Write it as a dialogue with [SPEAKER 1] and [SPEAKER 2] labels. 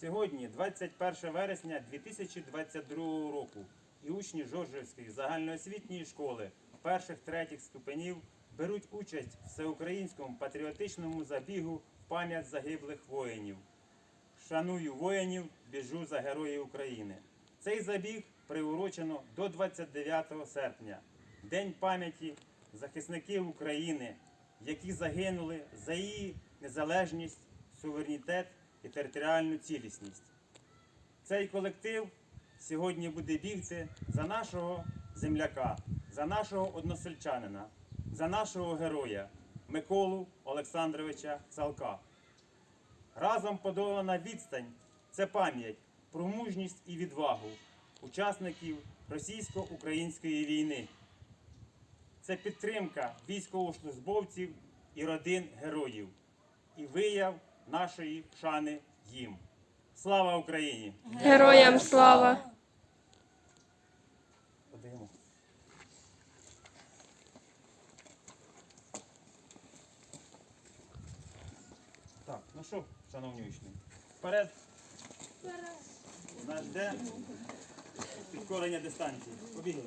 [SPEAKER 1] Сьогодні 21 вересня 2022 року, і учні Жоржівської загальноосвітньої школи перших третіх ступенів беруть участь в всеукраїнському патріотичному забігу пам'ять загиблих воїнів. Шаную воїнів, біжу за героїв України. Цей забіг приурочено до 29 серпня, День пам'яті захисників України, які загинули за її незалежність, суверенітет і територіальну цілісність. Цей колектив сьогодні буде бігти за нашого земляка, за нашого односельчанина, за нашого героя Миколу Олександровича Цалка. Разом подолана відстань це пам'ять про мужність і відвагу учасників російсько-української війни. Це підтримка військовослужбовців і родин героїв і вияв нашої шани їм. Слава Україні!
[SPEAKER 2] Героям слава!
[SPEAKER 1] Так, ну що, шановні учні, вперед. Нас жде підкорення дистанції. Побігли.